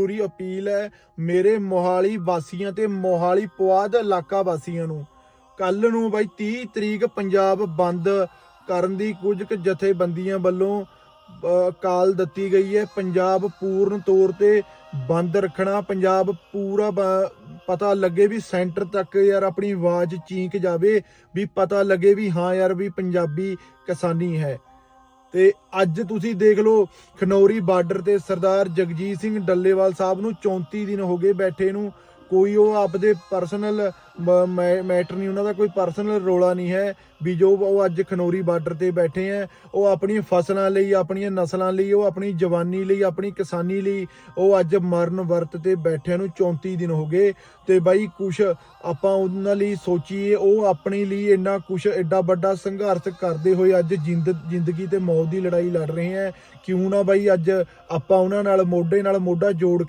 ਪੂਰੀ appeal ਹੈ ਮੇਰੇ ਮੋਹਾਲੀ ਵਾਸੀਆਂ ਤੇ ਮੋਹਾਲੀ ਪੁਆਧ ਇਲਾਕਾ ਵਾਸੀਆਂ ਨੂੰ। ਕੱਲ ਨੂੰ ਬਾਈ 30 ਤਰੀਕ ਪੰਜਾਬ ਬੰਦ ਕਰਨ ਦੀ ਕੁਝ ਕੁ ਜਥੇਬੰਦੀਆਂ ਵੱਲੋਂ ਕਾਲ ਦਿੱਤੀ ਗਈ ਹੈ। ਪੰਜਾਬ ਪੂਰਨ ਤੌਰ ਤੇ ਬੰਦ ਰੱਖਣਾ, ਪੰਜਾਬ ਪੂਰਾ ਪਤਾ ਲੱਗੇ ਵੀ ਸੈਂਟਰ ਤੱਕ ਯਾਰ ਆਪਣੀ ਆਵਾਜ਼ ਚੀਕ ਜਾਵੇ, ਵੀ ਪਤਾ ਲੱਗੇ ਵੀ ਹਾਂ ਯਾਰ ਵੀ ਪੰਜਾਬੀ ਕਿਸਾਨੀ ਹੈ। ਤੇ ਅੱਜ ਤੁਸੀਂ ਦੇਖ ਲਓ, ਖਨੌਰੀ ਬਾਰਡਰ ਤੇ ਸਰਦਾਰ ਜਗਜੀਤ ਸਿੰਘ ਡੱਲੇਵਾਲ ਸਾਹਿਬ ਨੂੰ 34 ਦਿਨ ਹੋ ਗਏ ਬੈਠੇ ਨੂੰ। ਕੋਈ ਉਹ ਆਪਦੇ ਪਰਸਨਲ ਮੈਟਰ ਨਹੀਂ, ਉਹਨਾਂ ਦਾ ਕੋਈ ਪਰਸਨਲ ਰੋਲਾ ਨਹੀਂ ਹੈ ਵੀ ਜੋ ਉਹ ਅੱਜ ਖਨੌਰੀ ਬਾਰਡਰ ਤੇ ਬੈਠੇ ਹੈ, ਉਹ ਆਪਣੀਆਂ ਫਸਲਾਂ ਲਈ, ਆਪਣੀਆਂ ਨਸਲਾਂ ਲਈ, ਉਹ ਆਪਣੀ ਜਵਾਨੀ ਲਈ, ਆਪਣੀ ਕਿਸਾਨੀ ਲਈ, ਉਹ ਅੱਜ ਮਰਨ ਵਰਤ ਤੇ ਬੈਠਿਆਂ ਨੂੰ 34 ਦਿਨ ਹੋ ਗਏ ਤੇ ਬਾਈ ਕੁਛ ਆਪਾਂ ਉਹਨਾਂ ਲਈ ਸੋਚੀਏ, ਉਹ ਆਪਣੇ ਲਈ ਇੰਨਾ ਕੁਛ ਐਡਾ ਵੱਡਾ ਸੰਘਰਸ਼ ਕਰਦੇ ਹੋਏ ਅੱਜ ਜਿੰਦ, ਜ਼ਿੰਦਗੀ ਤੇ ਮੌਤ ਦੀ ਲੜਾਈ ਲੜ ਰਹੇ ਹੈ। ਕਿਉਂ ਨਾ ਬਾਈ ਅੱਜ ਆਪਾਂ ਉਹਨਾਂ ਨਾਲ, ਮੋਢੇ ਨਾਲ ਮੋਢਾ ਜੋੜ ਕੇ